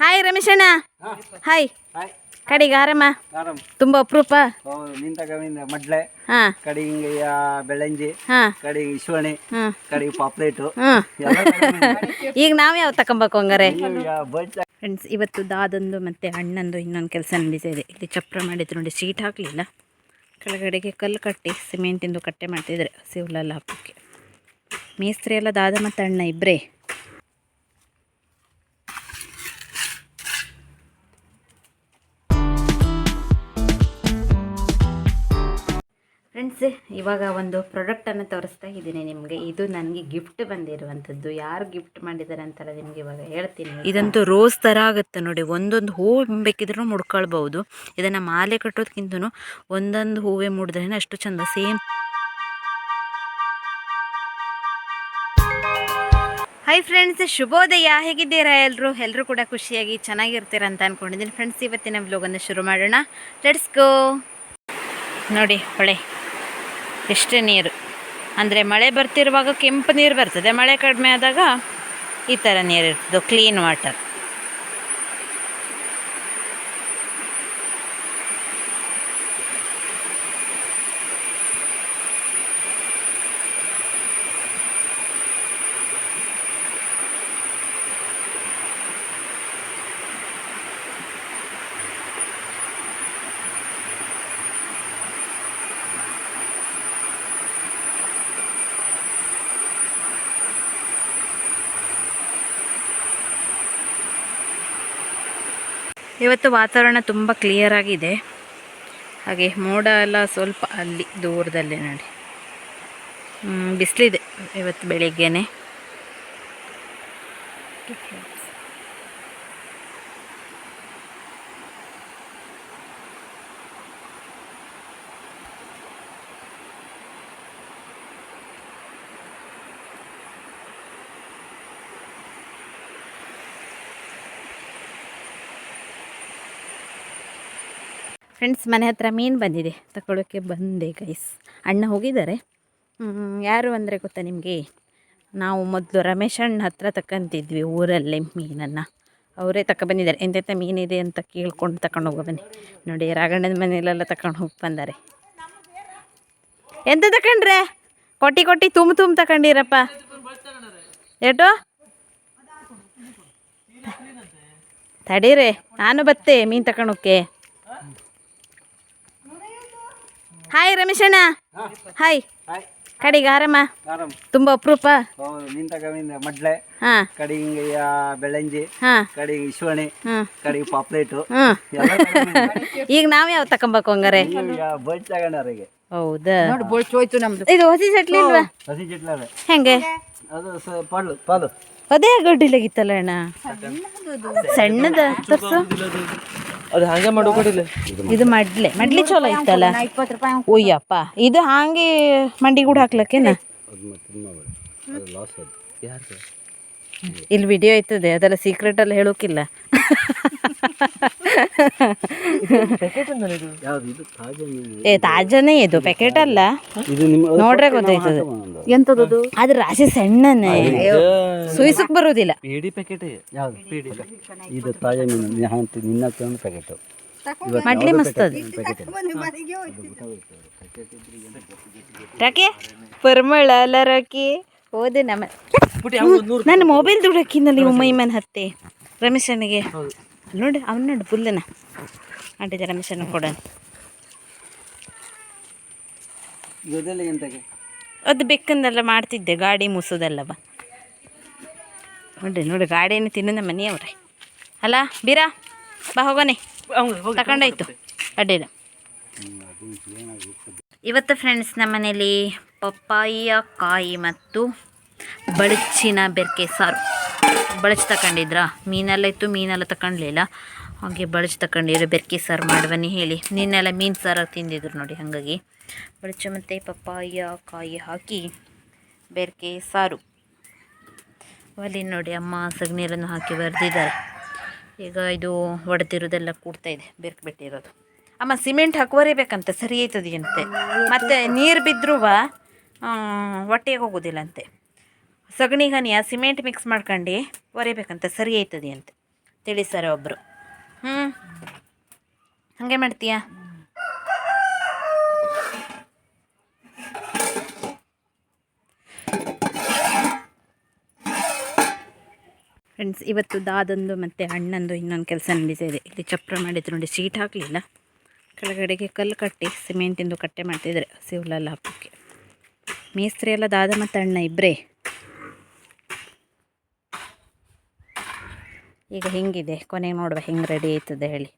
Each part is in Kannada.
ಹಾಯ್ ರಮೇಶಣ್ಣ. ಹಾಯ್ ಹಾಯ್ ಕಡೆಗೆ ಆರಾಮ? ತುಂಬಾ ಅಪರೂಪ. ಮಡ್ಲೆ ಕಡೆ ಹಿಂಗೆ ಬೆಳಂಜಿ ಕಡೆ ಇಶ್ವಣಿ ಕಡೆ ಪಾಪ್ಲೇಟು. ಈಗ ನಾವು ಯಾವ ತಗೊಂಬೇಕು ಹಂಗಾರೆ? ಫ್ರೆಂಡ್ಸ್ ಇವತ್ತು ದಾದಂದು ಮತ್ತೆ ಅಣ್ಣಂದು ಇನ್ನೊಂದು ಕೆಲಸ ನಡೀತಾ ಇದೆ. ಇಲ್ಲಿ ಚಪ್ರ ಮಾಡಿದ್ರು ನೋಡಿ ಶೀಟ್ ಹಾಕಲಿಲ್ಲ. ಕೆಳಗಡೆಗೆ ಕಲ್ಲು ಕಟ್ಟಿ ಸಿಮೆಂಟಿಂದು ಕಟ್ಟೆ ಮಾಡ್ತಿದ್ರೆ ಹಸಿ ಹುಲ್ಲೆಲ್ಲ ಹಾಕೋಕ್ಕೆ ಮೇಸ್ತ್ರಿ ಎಲ್ಲ ದಾದ ಮತ್ತು ಅಣ್ಣ ಇಬ್ಬರೇ ಫ್ರೆಂಡ್ಸ್, ಇವಾಗ ಒಂದು ಪ್ರಾಡಕ್ಟನ್ನು ತೋರಿಸ್ತಾ ಇದ್ದೀನಿ ನಿಮಗೆ. ಇದು ನನಗೆ ಗಿಫ್ಟ್ ಬಂದಿರುವಂಥದ್ದು. ಯಾರು ಗಿಫ್ಟ್ ಮಾಡಿದ್ದಾರೆ ಅಂತೆಲ್ಲ ನಿಮಗೆ ಇವಾಗ ಹೇಳ್ತೀನಿ ಇದಂತೂ ರೋಸ್ ಥರ ಆಗುತ್ತೆ ನೋಡಿ. ಒಂದೊಂದು ಹೂವು ಬೇಕಿದ್ರೂ ಮುಡ್ಕೊಳ್ಬೋದು ಇದನ್ನು ಮಾಲೆ ಕಟ್ಟೋದಕ್ಕಿಂತನೂ ಒಂದೊಂದು ಹೂವೇ ಮುಡಿದ್ರೆ ಅಷ್ಟು ಚಂದ. ಸೇಮ್. ಹಾಯ್ ಫ್ರೆಂಡ್ಸ್ ಶುಭೋದಯ. ಹೇಗಿದ್ದೀರಾ ಎಲ್ಲರೂ ಎಲ್ಲರೂ ಕೂಡ ಖುಷಿಯಾಗಿ ಚೆನ್ನಾಗಿರ್ತೀರ ಅಂತ ಅಂದ್ಕೊಂಡಿದ್ದೀನಿ ಫ್ರೆಂಡ್ಸ್ ಇವತ್ತಿನ ವ್ಲೋಗನ್ನು ಶುರು ಮಾಡೋಣ. ಲೆಟ್ಸ್ ಗೋ ನೋಡಿ, ಹೊಳೆ. ಎಷ್ಟು ನೀರು. ಅಂದರೆ ಮಳೆ ಬರ್ತಿರುವಾಗ ಕೆಂಪು ನೀರು ಬರ್ತದೆ. ಮಳೆ ಕಡಿಮೆ ಆದಾಗ ಈ ಥರ ನೀರು ಇರ್ತದೆ. ಕ್ಲೀನ್ ವಾಟರ್ ಇವತ್ತು ವಾತಾವರಣ ತುಂಬ ಕ್ಲಿಯರ್ ಆಗಿದೆ. ಹಾಗೆ ಮೋಡ ಎಲ್ಲ ಸ್ವಲ್ಪ ಅಲ್ಲಿ ದೂರದಲ್ಲಿ ನೋಡಿ. ಬಿಸಿಲಿದೆ ಇವತ್ತು ಬೆಳಿಗ್ಗೆನೆ. ಫ್ರೆಂಡ್ಸ್ ಮನೆ ಹತ್ರ ಮೀನು ಬಂದಿದೆ. ತಗೊಳ್ಳೋಕ್ಕೆ ಬಂದೆ ಗೈಸ್ ಅಣ್ಣ ಹೋಗಿದ್ದಾರೆ. ಯಾರು ಅಂದರೆ ಗೊತ್ತಾ ನಿಮಗೆ? ನಾವು ಮೊದಲು ರಮೇಶ್ ಅಣ್ಣ ಹತ್ರ ತಕ್ಕಂತಿದ್ವಿ ಊರಲ್ಲೇ ಮೀನನ್ನು. ಅವರೇ ತಕ ಬಂದಿದ್ದಾರೆ. ಎಂತೆಂಥ ಮೀನಿದೆ ಅಂತ ಕೇಳ್ಕೊಂಡು ತಗೊಂಡು ಹೋಗೋ ಬನ್ನಿ. ನೋಡಿ ರಾಗಣ್ಣನ ಮನೆಯಲ್ಲೆಲ್ಲ ತಗೊಂಡು ಹೋಗಿ ಬಂದಾರೆ. ಎಂತ ತಕೊಂಡ್ರೆ? ಕೊಟ್ಟಿ ಕೊಟ್ಟಿ ತುಂಬ ತುಂಬ ತಗೊಂಡಿರಪ್ಪ ಏಟು ತಡೀರಿ, ನಾನು ಬತ್ತೆ ಮೀನು ತಗೊಂಡೋಕ್ಕೆ ಹಾಯ್ ರಮೇಶಣ್ಣ. ಹಾಯ್ ಹಾಯ್ ಕಡೆಗೆ ಆರಾಮ? ತುಂಬಾ ಅಪರೂಪ. ಹೌದು ನಿಂತ ಗವಿಂದ ಮಡ್ಲೆ ಹಿಂಗೆ ಯಾ ಬೆಳಂಜಿ ಹಾಂ. ಕಡೆಗೆ ಇಶ್ವಣಿ ಹಾಂ. ಕಡೆಗೆ ಪಾಪ್ಲೇಟು. ಈಗ ನಾವ್ ಯಾವ ತಗೊಂಬೇಕು ಹಂಗಾರೆ? ಹೌದಾ? ನೋಡಿ ಬೋಳ್ಚ್ ಹೋಯ್ತು ನಮ್ದು. ಇದು ಹಸಿ ಚಟ್ಲಿ ಇಲ್ವಾ? ಹಸಿ ಚಿಟ್ಲದೆ ಹೆಂಗೆ? ಅದು ಸ ಪಾಲು ಪಾಲು. ಅದೇ ಗಡ್ಡಿಲಾಗಿತ್ತಲ್ಲ ಅಣ್ಣ. ಸಣ್ಣದ ತರ್ಸು. ಅದು ಹಂಗೆ ಮಾಡೋಕಡಿಲ್ಲ ಇದು ಮಡ್ಲೆ. ಮಡ್ಲಿ ಚಲೋ ಇತ್ತಲ್ಲ? ಓಯ್ಯಪ್ಪ ಇದು ಹಾಗೆ ಮಂಡಿ ಕೂಡ ಹಾಕ್ಲಕ್ಕೇನ? ಇಲ್ಲಿ ವಿಡಿಯೋ ಐತದೆ ಅದೆಲ್ಲ ಸೀಕ್ರೆಟ್ ಅಲ್ಲಿ ಹೇಳೋಕಿಲ್ಲ. ಏ ತಾಜಾನೇ ಇದು. ಪ್ಯಾಕೆಟ್ ಅಲ್ಲ. ಇದು ನೋಡ್ರೆ ಗೊತ್ತಾಯ್ತದೆ. ಎಂತದದು? ಆದ್ರೆ ರಾಶಿ ಸಣ್ಣನೆ. ಸುಯಿಸಕ್ ಬರೋದಿಲ್ಲ. ಪೇಡಿ ಪ್ಯಾಕೆಟ್ ಯಾವ್ದು? ಪೇಡಿ ಇದು ತಾಜಾ ಮೀನು ನಿನ್ನ ನಿನ್ನ ಒಂದು ಪ್ಯಾಕೆಟ್ ಮಡ್ಲಿ ಮಸ್ತ್ ಅದು ರಾಕಿ ಪರಿಮಳ ಅಲ್ಲ ರಾಕಿ. ಹೋದೆ ನಮ್ಮ ನನ್ನ ಮೊಬೈಲ್ ದುಡಕಿನಲ್ಲಿ ಉಮ್ಮೈಮನ್ ಹತ್ತೆ. ರಮೇಶನಿಗೆ. ನೋಡಿ ಅವ್ನ ನೋಡಿ ಫುಲ್ಲನ ಅಂಟಿದೆ ಮಿಷನ್ ಕೊಡೋಣ ಅದು ಬೆಕ್ಕಂದೆಲ್ಲ ಮಾಡ್ತಿದ್ದೆ ಗಾಡಿ ಮುಸೋದೆಲ್ಲ ಬಾ. ನೋಡ್ರಿ ನೋಡಿ ಗಾಡಿಯನ್ನು ತಿನ್ನೋದ ಮನೆಯವ್ರೆ. ಅಲ್ಲ ಬೀರಾ ಬಾ ಹೋಗೋನೆ ತಗೊಂಡಾಯ್ತು ಅಡ್ಡಿಲ್ಲ ಇವತ್ತು ಫ್ರೆಂಡ್ಸ್ ನಮ್ಮ ಮನೇಲಿ ಪಪ್ಪಾಯಿಯ ಕಾಯಿ ಮತ್ತು ಬಳಚಿನ ಬೆರ್ಕೆ ಸಾರು. ಬಳಚ್ ತಗೊಂಡಿದ್ರಾ ಮೀನೆಲ್ಲ ಇತ್ತು, ಮೀನೆಲ್ಲ ತಗೊಂಡ್ಲಿಲ್ಲ ಹಾಗೆ ಬಳಸಿ ತಗೊಂಡಿರೋ ಬೆರ್ಕೆ ಸಾರು ಮಾಡುವನಿ ಹೇಳಿ. ನಿನ್ನೆಲ್ಲ ಮೀನು ಸಾರು ತಿಂದಿದ್ರು ನೋಡಿ, ಹಾಗಾಗಿ. ಬಳಚು ಮತ್ತು ಪಪ್ಪಾಯ, ಕಾಯಿ ಹಾಕಿ ಬೆರ್ಕೆ ಸಾರು. ಒಲಿ ನೋಡಿ, ಅಮ್ಮ ಸಗಣೀರನ್ನು ಹಾಕಿ ಬರೆದಿದ್ದಾರೆ. ಈಗ ಇದು ಒಡೆದಿರೋದೆಲ್ಲ ಕೂಡ್ತಾ ಇದೆ, ಬೆರ್ಕ್ ಬಿಟ್ಟಿರೋದು. ಅಮ್ಮ, ಸಿಮೆಂಟ್ ಹಾಕುವರೇ ಬೇಕಂತೆ? ಸರಿ ಆಯ್ತದೆ ಅಂತೆ. ಮತ್ತು ನೀರು ಬಿದ್ದರೂ ಹೊಟ್ಟೆಗೆ ಹೋಗೋದಿಲ್ಲ ಅಂತೆ ಸಗಣಿ ಹನಿ ಸಿಮೆಂಟ್ ಮಿಕ್ಸ್ ಮಾಡ್ಕೊಂಡು ಒರೆಯಬೇಕಂತ ಸರಿ ಆಯ್ತದೆ ತಿಳಿ ತಿಳಿಸ್ತಾರೆ ಒಬ್ಬರು ಹ್ಞೂ ಹಾಗೆ ಮಾಡ್ತೀಯಾ? ಫ್ರೆಂಡ್ಸ್ ಇವತ್ತು ದಾದಂದು ಮತ್ತು ಅಣ್ಣಂದು ಇನ್ನೊಂದು ಕೆಲಸ ನಡೀತಾ ಇದೆ. ಇಲ್ಲಿ ಚಪ್ರ ಮಾಡಿದ್ರು ನೋಡಿ, ಶೀಟ್ ಹಾಕಲಿಲ್ಲ. ಕೆಳಗಡೆಗೆ ಕಲ್ಲು ಕಟ್ಟಿ ಸಿಮೆಂಟಿಂದು ಕಟ್ಟೆ ಮಾಡ್ತಿದ್ದಾರೆ ಸಿವ್ಲೆಲ್ಲ ಹಾಕೋಕ್ಕೆ. ಮೇಸ್ತ್ರಿ ಎಲ್ಲ ದಾದ ಮತ್ತು ಅಣ್ಣ ಇಬ್ಬರೇ ಈಗ ಹಿಂಗಿದೆ ಕೊನೆಗೆ ನೋಡುವ ಹೆಂಗೆ ರೆಡಿ ಆಯ್ತದೆ ಹೇಳಿ.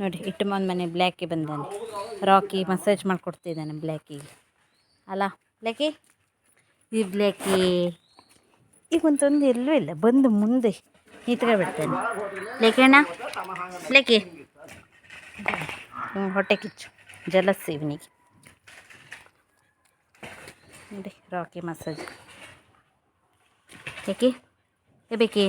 ನೋಡಿ, ಇಟ್ಟು ಮನೆ ಬ್ಲ್ಯಾಕಿ ಬಂದಾನೆ. ರಾಕಿ ಮಸಾಜ್ ಮಾಡಿಕೊಡ್ತಿದ್ದಾನೆ ಬ್ಲ್ಯಾಕಿಗೆ. ಅಲ್ಲ, ಬ್ಲ್ಯಾಕಿ? ಈ ಬ್ಲ್ಯಾಕಿ, ಈಗ ತೊಂದರೆ ಎಲ್ಲೂ ಇಲ್ಲ, ಬಂದು ಮುಂದೆ ನಿಂತ್ಕೊಬಿಡ್ತಾನೆ. ಬ್ಲ್ಯಾಕಿ ಅಣ್ಣ, ಬ್ಲ್ಯಾಕಿ. ಹೊಟ್ಟೆ ಕಿಚ್ಚು, ಜಲಸ್ ಇವನಿಗೆ. ನೋಡಿ ರಾಕಿ ಮಸಾಜ್ ಯಾಕೆ ಏ ಬೇಕಿ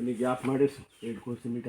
ಅಲ್ಲಿ ಗ್ಯಾಪ್ ಮಾಡಿ ಎರಡು ಕೋಸಿ ಮೀಟ್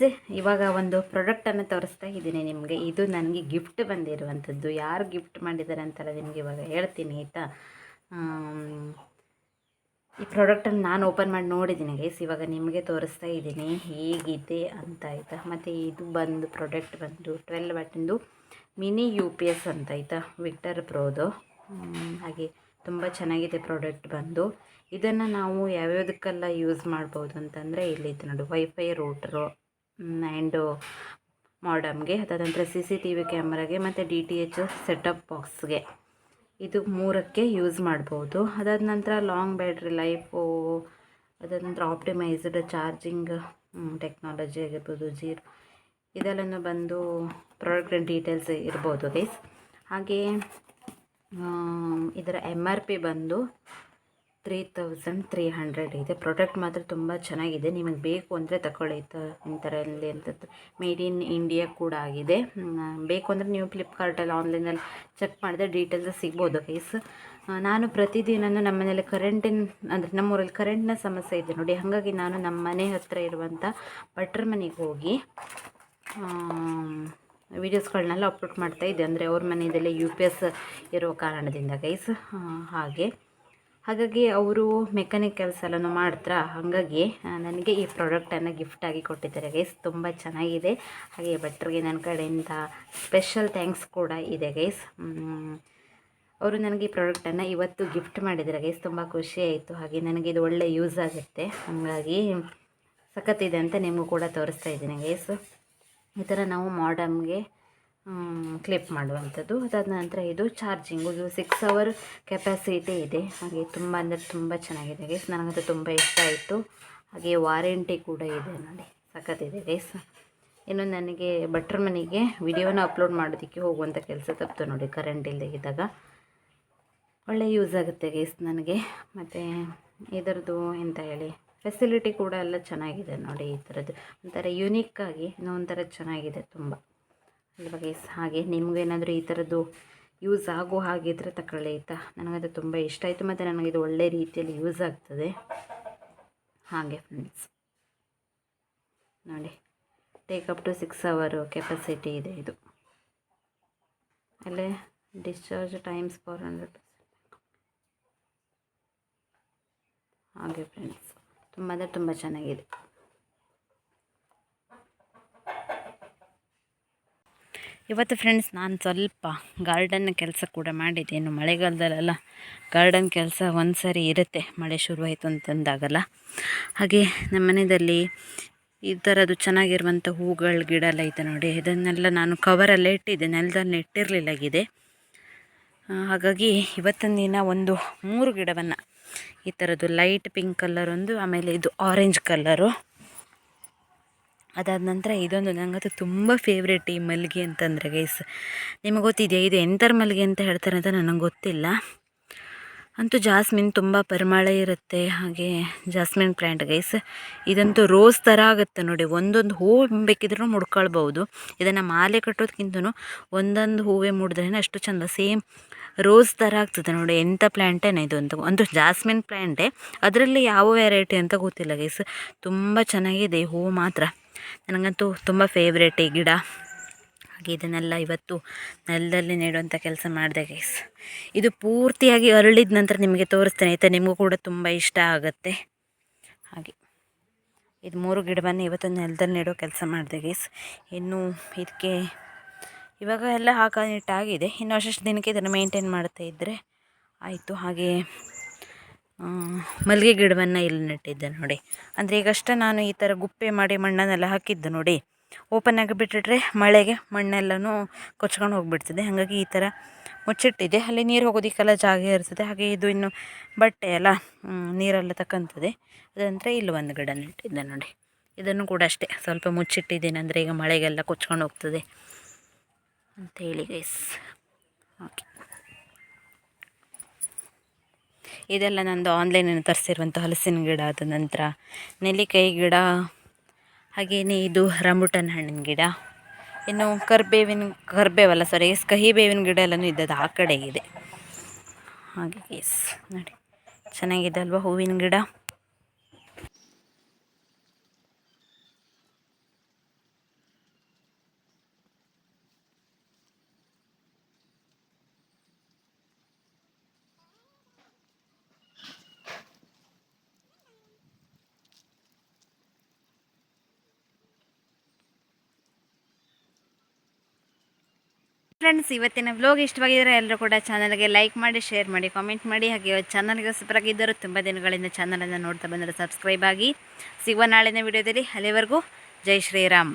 ಫ್ರೆಂಡ್ಸ್, ಇವಾಗ ಒಂದು ಪ್ರಾಡಕ್ಟನ್ನು ತೋರಿಸ್ತಾ ಇದ್ದೀನಿ ನಿಮಗೆ. ಇದು ನನಗೆ ಗಿಫ್ಟ್ ಬಂದಿರುವಂಥದ್ದು. ಯಾರು ಗಿಫ್ಟ್ ಮಾಡಿದ್ದಾರೆ ಅಂತೆಲ್ಲ ನಿಮಗೆ ಇವಾಗ ಹೇಳ್ತೀನಿ, ಆಯಿತಾ? ಈ ಪ್ರಾಡಕ್ಟನ್ನು ನಾನು ಓಪನ್ ಮಾಡಿ ನೋಡಿದ್ದೀನಿ ಗೈಸ್ ಇವಾಗ ನಿಮಗೆ ತೋರಿಸ್ತಾ ಇದ್ದೀನಿ. ಹೇಗಿದೆ ಅಂತ, ಆಯಿತಾ? ಮತ್ತು ಇದು ಬಂದು ಪ್ರಾಡಕ್ಟ್ ಬಂದು ಟ್ವೆಲ್ ಬಟ್ಟಿಂದು ಮಿನಿ ಯು ಪಿ ಎಸ್ ಅಂತ, ಆಯಿತಾ? ವಿಕ್ಟರ್ ಪ್ರೋದು ಹಾಗೆ ತುಂಬ ಚೆನ್ನಾಗಿದೆ ಪ್ರಾಡಕ್ಟ್ ಬಂದು. ಇದನ್ನು ನಾವು ಯಾವ್ಯಾವುದಕ್ಕೆಲ್ಲ ಯೂಸ್ ಮಾಡ್ಬೋದು ಅಂತಂದರೆ ಇಲ್ಲಿದ್ದು ನೋಡಿ ವೈಫೈ ರೂಟ್ರು ಆ್ಯಂಡು ಮಾಡಮ್ಗೆ ಅದಾದ ನಂತರ ಸಿ ಸಿ ಟಿ ವಿ ಕ್ಯಾಮ್ರಾಗೆ ಮತ್ತು ಡಿ ಟಿ ಎಚ್ ಸೆಟಪ್ ಬಾಕ್ಸ್ಗೆ. ಇದು ಮೂರಕ್ಕೆ ಯೂಸ್ ಮಾಡ್ಬೋದು. ಅದಾದ ನಂತರ ಲಾಂಗ್ ಬ್ಯಾಟ್ರಿ ಲೈಫು ಅದಾದ ನಂತರ ಆಪ್ಟಿಮೈಸ್ಡ್ ಚಾರ್ಜಿಂಗ್ ಟೆಕ್ನಾಲಜಿ ಆಗಿರ್ಬೋದು, ಜೀರೋ. ಇದೆಲ್ಲನೂ ಬಂದು ಪ್ರಾಡಕ್ಟ್ ಡೀಟೇಲ್ಸ್ ಇರ್ಬೋದು ಗೈಸ್. ಹಾಗೆ ಇದರ ಎಂ ಆರ್ ಪಿ ಬಂದು ತ್ರೀ ತೌಸಂಡ್ ತ್ರೀ ಹಂಡ್ರೆಡ್ ಇದೆ. ಪ್ರಾಡಕ್ಟ್ ಮಾತ್ರ ತುಂಬ ಚೆನ್ನಾಗಿದೆ. ನಿಮಗೆ ಬೇಕು ಅಂದರೆ ತಗೊಳ್ಳಿ ಇಂಥರಲ್ಲಿ ಅಂತ ಮೇಡ್ ಇನ್ ಇಂಡಿಯಾ ಕೂಡ ಆಗಿದೆ. ಬೇಕು ಅಂದರೆ ನೀವು ಫ್ಲಿಪ್ಕಾರ್ಟಲ್ಲಿ ಆನ್ಲೈನಲ್ಲಿ ಚೆಕ್ ಮಾಡಿದ್ರೆ ಡೀಟೇಲ್ಸ್ ಸಿಗ್ಬೋದು ಗೈಸ್ ನಾನು ಪ್ರತಿದಿನನೂ ನಮ್ಮ ಮನೇಲಿ ಕರೆಂಟಿನ ಅಂದರೆ ನಮ್ಮೂರಲ್ಲಿ ಕರೆಂಟ್ನ ಸಮಸ್ಯೆ ಇದೆ ನೋಡಿ. ಹಾಗಾಗಿ ನಾನು ನಮ್ಮ ಮನೆ ಹತ್ತಿರ ಇರುವಂಥ ಭಟ್ರ ಮನೆಗೆ ಹೋಗಿ ವೀಡಿಯೋಸ್ಗಳನ್ನೆಲ್ಲ ಅಪ್ಲೋಡ್ ಮಾಡ್ತಾ ಇದ್ದೆ. ಅಂದರೆ ಅವ್ರ ಮನೆಯಲ್ಲೇ ಯು ಪಿ ಎಸ್ ಇರೋ ಕಾರಣದಿಂದ ಗೈಸ್ ಹಾಗೆ. ಹಾಗಾಗಿ ಅವರು ಮೆಕ್ಯಾನಿಕ್ ಕೆಲಸ ಎಲ್ಲನೂ ಮಾಡ್ತಾರೆ ಹಾಗಾಗಿ ನನಗೆ ಈ ಪ್ರಾಡಕ್ಟನ್ನು ಗಿಫ್ಟಾಗಿ ಕೊಟ್ಟಿದ್ದಾರೆ ಗೈಸ್ ತುಂಬ ಚೆನ್ನಾಗಿದೆ. ಹಾಗೆ ಭಟ್ರಿಗೆ ನನ್ನ ಕಡೆಯಿಂದ ಸ್ಪೆಷಲ್ ಥ್ಯಾಂಕ್ಸ್ ಕೂಡ ಇದೆ ಗೈಸ್ ಅವರು ನನಗೆ ಈ ಪ್ರಾಡಕ್ಟನ್ನು ಇವತ್ತು ಗಿಫ್ಟ್ ಮಾಡಿದ್ದಾರೆ ಗೈಸ್ ತುಂಬ ಖುಷಿ ಆಯಿತು. ಹಾಗೆ ನನಗೆ ಇದು ಒಳ್ಳೆ ಯೂಸ್ ಆಗುತ್ತೆ. ಹಾಗಾಗಿ ಸಖತ್ತಿದೆ ಅಂತ ನಿಮಗೂ ಕೂಡ ತೋರಿಸ್ತಾ ಇದ್ದೀನಿ ಗೈಸ್ ಈ ಥರ ನಾವು ಮಾಡಮ್ಗೆ ಕ್ಲಿಪ್ ಮಾಡುವಂಥದ್ದು. ಅದಾದ ನಂತರ ಇದು ಚಾರ್ಜಿಂಗು ಇದು ಸಿಕ್ಸ್ ಅವರ್ ಕೆಪಾಸಿಟಿ ಇದೆ. ಹಾಗೆ ತುಂಬ ಅಂದರೆ ತುಂಬ ಚೆನ್ನಾಗಿದೆ ಗೈಸ್ ನನಗಂತೂ ತುಂಬ ಇಷ್ಟ ಆಯಿತು. ಹಾಗೆ ವಾರಂಟಿ ಕೂಡ ಇದೆ ನೋಡಿ. ಸಖತ್ತಿದೆ ಗೈಸ್ ಇನ್ನು ನನಗೆ ಭಟ್ರ ಮನೆಗೆ ವಿಡಿಯೋನ ಅಪ್ಲೋಡ್ ಮಾಡೋದಕ್ಕೆ ಹೋಗುವಂಥ ಕೆಲಸ ತಪ್ಪಿತು ನೋಡಿ ಕರೆಂಟ್ ಇಲ್ಲದೆ ಇದ್ದಾಗ. ಒಳ್ಳೆ ಯೂಸ್ ಆಗುತ್ತೆ ಗೈಸ್ ನನಗೆ. ಮತ್ತು ಇದರದ್ದು ಎಂತ ಹೇಳಿ ಫೆಸಿಲಿಟಿ ಕೂಡ ಎಲ್ಲ ಚೆನ್ನಾಗಿದೆ ನೋಡಿ ಈ ಥರದ್ದು ಒಂಥರ ಯುನೀಕ್ ಆಗಿ ಒಂಥರ ಚೆನ್ನಾಗಿದೆ ತುಂಬ. ಅಲ್ವಾ ಗೈಸ್ ಹಾಗೆ ನಿಮಗೇನಾದರೂ ಈ ಥರದ್ದು ಯೂಸ್ ಆಗೋ ಹಾಗಿದ್ರೆ ತಗೊಳ್ಳಿ ಆಯಿತಾ? ನನಗದು ತುಂಬ ಇಷ್ಟ ಆಯಿತು ಮತ್ತು ನನಗಿದು ಒಳ್ಳೆ ರೀತಿಯಲ್ಲಿ ಯೂಸ್ ಆಗ್ತದೆ. ಹಾಗೆ ಫ್ರೆಂಡ್ಸ್ ನೋಡಿ ಟೇಕ್ ಅಪ್ ಟು ಸಿಕ್ಸ್ ಅವರು ಕೆಪಾಸಿಟಿ ಇದೆ ಇದು. ಅಲ್ಲೇ ಡಿಸ್ಚಾರ್ಜ್ ಟೈಮ್ಸ್ ಫೋರ್ ಹಂಡ್ರೆಡ್ ಹಾಗೆ ಫ್ರೆಂಡ್ಸ್ ತುಂಬ ಅಂದರೆ ತುಂಬ ಚೆನ್ನಾಗಿದೆ. ಇವತ್ತು ಫ್ರೆಂಡ್ಸ್ ನಾನು ಸ್ವಲ್ಪ ಗಾರ್ಡನ್ ಕೆಲಸ ಕೂಡ ಮಾಡಿದ್ದೇನು. ಮಳೆಗಾಲದಲ್ಲೆಲ್ಲ ಗಾರ್ಡನ್ ಕೆಲಸ ಒಂದು ಸರಿ ಇರುತ್ತೆ. ಮಳೆ ಶುರುವಾಯಿತು ಅಂತಂದಾಗಲ್ಲ. ಹಾಗೆ ನಮ್ಮ ಮನೆಯಲ್ಲಿ ಈ ಥರದ್ದು ಚೆನ್ನಾಗಿರುವಂಥ ಹೂಗಳ, ಗಿಡ ಎಲ್ಲ ಐತೆ ನೋಡಿ. ಇದನ್ನೆಲ್ಲ ನಾನು ಕವರಲ್ಲೇ ಇಟ್ಟಿದ್ದೆ. ನೆಲದಲ್ಲಿ ಇಟ್ಟಿರಲಿಲ್ಲಾಗಿದೆ ಹಾಗಾಗಿ ಇವತ್ತಿನ ದಿನ ಒಂದು ಮೂರು ಗಿಡವನ್ನು ಈ ಥರದ್ದು ಲೈಟ್ ಪಿಂಕ್ ಕಲರ್ ಒಂದು, ಆಮೇಲೆ ಇದು ಆರೆಂಜ್ ಕಲರು ಅದಾದ ನಂತರ ಇದೊಂದು ನನಗಂತೂ ತುಂಬ ಫೇವ್ರೇಟ್ ಈ ಮಲ್ಲಿಗೆ ಅಂತಂದರೆ ಗೈಸ್ ನಿಮಗೆ ಗೊತ್ತಿದೆಯಾ, ಇದು ಎಂಥರ ಮಲ್ಲಿಗೆ ಅಂತ ಹೇಳ್ತಾರೆ ಅಂತ ನನಗೆ ಗೊತ್ತಿಲ್ಲ. ಅಂತೂ ಜಾಸ್ಮಿನ್ ತುಂಬ ಪರಿಮಳ ಇರುತ್ತೆ, ಹಾಗೆ ಜಾಸ್ಮಿನ್ ಪ್ಲ್ಯಾಂಟ್ ಗೈಸ್ ಇದಂತೂ ರೋಸ್ ಥರ ಆಗುತ್ತೆ ನೋಡಿ, ಒಂದೊಂದು ಹೂವು ಬೇಕಿದ್ರೂ ಮುಡ್ಕೊಳ್ಬೋದು ಇದನ್ನು ಮಾಲೆ ಕಟ್ಟೋದಕ್ಕಿಂತನೂ ಒಂದೊಂದು ಹೂವೇ ಮುಡಿದ್ರೆ ಅಷ್ಟು ಚಂದ ಸೇಮ್ ರೋಸ್ ಥರ ಆಗ್ತದೆ ನೋಡಿ, ಎಂಥ ಪ್ಲ್ಯಾಂಟೇನೆ ಇದು ಅಂತ. ಒಂದು ಜಾಸ್ಮಿನ್ ಪ್ಲ್ಯಾಂಟೇ ಅದರಲ್ಲಿ ಯಾವ ವೆರೈಟಿ ಅಂತ ಗೊತ್ತಿಲ್ಲ ಗೈಸ್ ತುಂಬ ಚೆನ್ನಾಗಿದೆ ಹೂವು ಮಾತ್ರ. ನನಗಂತೂ ತುಂಬ ಫೇವ್ರೇಟ್ ಈ ಗಿಡ. ಹಾಗೆ ಇದನ್ನೆಲ್ಲ ಇವತ್ತು ನೆಲದಲ್ಲಿ ನೆಡುವಂಥ ಕೆಲಸ ಮಾಡಿದೆ ಗೈಸ್ ಇದು ಪೂರ್ತಿಯಾಗಿ ಅರಳಿದ ನಂತರ ನಿಮಗೆ ತೋರಿಸ್ತೇನೆ. ಆಯಿತಾ ನಿಮಗೂ ಕೂಡ ತುಂಬ ಇಷ್ಟ ಆಗುತ್ತೆ. ಹಾಗೆ ಇದು ಮೂರು ಗಿಡವನ್ನು ಇವತ್ತು ನೆಲದಲ್ಲಿ ನೆಡೋ ಕೆಲಸ ಮಾಡಿದೆ ಗೈಸ್ ಇನ್ನು ಇದಕ್ಕೆ ಇವಾಗ ಎಲ್ಲ ಹಾಕಾಗಿಟ್ಟಾಗಿದೆ ಇನ್ನು ಅಷ್ಟು ದಿನಕ್ಕೆ ಇದನ್ನು ಮೇಂಟೈನ್ ಮಾಡ್ತಾ ಇದ್ದರೆ ಆಯಿತು. ಹಾಗೆ ಮಲ್ಲಿಗೆ ಗಿಡವನ್ನು ಇಲ್ಲಿ ನೆಟ್ಟಿದ್ದೆ ನೋಡಿ. ಅಂದರೆ ಈಗಷ್ಟೇ ನಾನು ಈ ಥರ ಗುಪ್ಪೆ ಮಾಡಿ ಮಣ್ಣನ್ನೆಲ್ಲ ಹಾಕಿದ್ದು ನೋಡಿ. ಓಪನ್ ಆಗಿ ಬಿಟ್ಟಿಟ್ರೆ ಮಳೆಗೆ ಮಣ್ಣೆಲ್ಲನೂ ಕೊಚ್ಕೊಂಡು ಹೋಗಿಬಿಡ್ತದೆ. ಹಾಗಾಗಿ ಈ ಥರ ಮುಚ್ಚಿಟ್ಟಿದೆ ಅಲ್ಲಿ ನೀರು ಹೋಗೋದಕ್ಕೆಲ್ಲ ಜಾಗ ಇರ್ತದೆ. ಹಾಗೆ ಇದು ಇನ್ನು ಬಟ್ಟೆ ಎಲ್ಲ ನೀರೆಲ್ಲ ತಕ್ಕಂತದೆ ಅದಂದರೆ ಇಲ್ಲಿ ಒಂದು ಗಿಡ ನೆಟ್ಟಿದ್ದೆ ನೋಡಿ. ಇದನ್ನು ಕೂಡ ಅಷ್ಟೇ ಸ್ವಲ್ಪ ಮುಚ್ಚಿಟ್ಟಿದ್ದೇನೆ. ಅಂದರೆ ಈಗ ಮಳೆಗೆಲ್ಲ ಕೊಚ್ಕೊಂಡು ಹೋಗ್ತದೆ ಅಂತೇಳಿ ಗೈಸ್ ಓಕೆ ಇದೆಲ್ಲ ನಂದು ಆನ್ಲೈನಿಂದ ತರಿಸಿರುವಂಥ ಹಲಸಿನ ಗಿಡ ಆದ ನಂತರ, ನೆಲ್ಲಿಕಾಯಿ ಗಿಡ ಹಾಗೆಯೇ ಇದು ರಂಬುಟನ್ ಹಣ್ಣಿನ ಗಿಡ. ಇನ್ನು ಕರ್ಬೇವಿನ, ಕರ್ಬೇವಲ್ಲ ಸಾರಿ ಎಸ್ ಕಹಿ ಬೇವಿನ ಗಿಡ ಎಲ್ಲನೂ ಇದ್ದದ್ದು ಆ ಇದೆ. ಹಾಗೆ ಎಸ್ ನೋಡಿ. ಚೆನ್ನಾಗಿದೆ ಅಲ್ವಾ ಹೂವಿನ ಗಿಡ? ಫ್ರೆಂಡ್ಸ್ ಇವತ್ತಿನ ವ್ಲೋಗ್ ಇಷ್ಟವಾಗಿದ್ದರೆ ಎಲ್ಲರೂ ಕೂಡ ಚಾನಲ್ಗೆ ಲೈಕ್ ಮಾಡಿ ಶೇರ್ ಮಾಡಿ ಕಾಮೆಂಟ್ ಮಾಡಿ. ಹಾಗೆ ಚಾನಲ್ಗೆ ಹೊಸಬರಾಗಿದ್ದರು ತುಂಬ ದಿನಗಳಿಂದ ಚಾನಲನ್ನು ನೋಡ್ತಾ ಬಂದರೆ ಸಬ್ಸ್ಕ್ರೈಬ್ ಆಗಿ. ಸಿಗುವ ನಾಳಿನ ವಿಡಿಯೋದಲ್ಲಿ ಅಲ್ಲಿವರೆಗೂ ಜೈ ಶ್ರೀರಾಮ್.